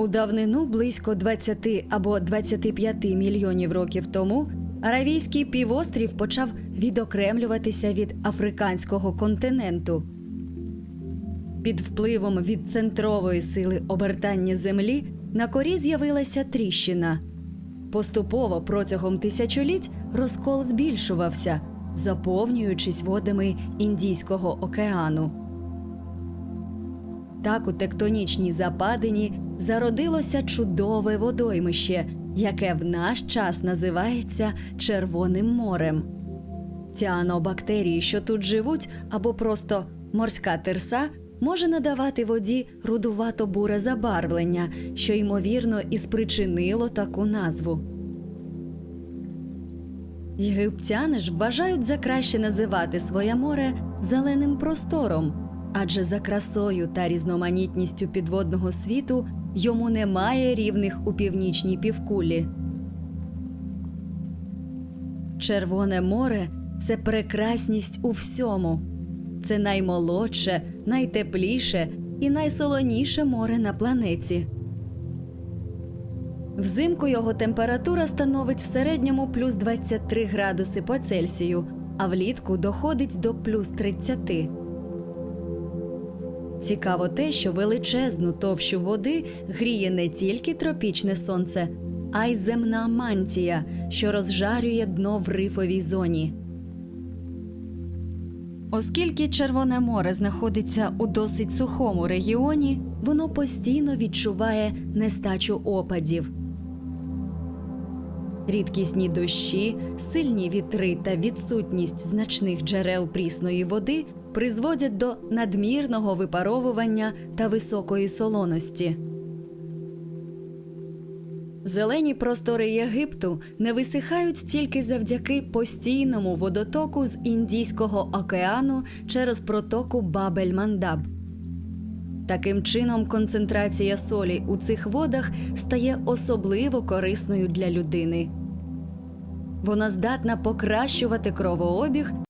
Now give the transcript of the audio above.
У давнину близько 20 або 25 мільйонів років тому Аравійський півострів почав відокремлюватися від африканського континенту. Під впливом від центрової сили обертання землі на корі з'явилася тріщина. Поступово протягом тисячоліть розкол збільшувався, заповнюючись водами Індійського океану. Так у тектонічній западині зародилося чудове водоймище, яке в наш час називається Червоним морем. Ціанобактерії, що тут живуть, або просто морська терса, може надавати воді рудувато-буре забарвлення, що ймовірно і спричинило таку назву. Єгиптяни ж вважають за краще називати своє море зеленим простором, адже за красою та різноманітністю підводного світу йому немає рівних у північній півкулі. Червоне море це прекрасність у всьому. Це наймолодше, найтепліше і найсолоніше море на планеті. Взимку його температура становить в середньому плюс 23 градуси по Цельсію, а влітку доходить до плюс 30. Цікаво те, що величезну товщу води гріє не тільки тропічне сонце, а й земна мантія, що розжарює дно в рифовій зоні. Оскільки Червоне море знаходиться у досить сухому регіоні, воно постійно відчуває нестачу опадів. Рідкісні дощі, сильні вітри та відсутність значних джерел прісної води призводять до надмірного випаровування та високої солоності. Зелені простори Єгипту не висихають тільки завдяки постійному водотоку з Індійського океану через протоку Бабель-Мандаб. Таким чином, концентрація солі у цих водах стає особливо корисною для людини. Вона здатна покращувати кровообіг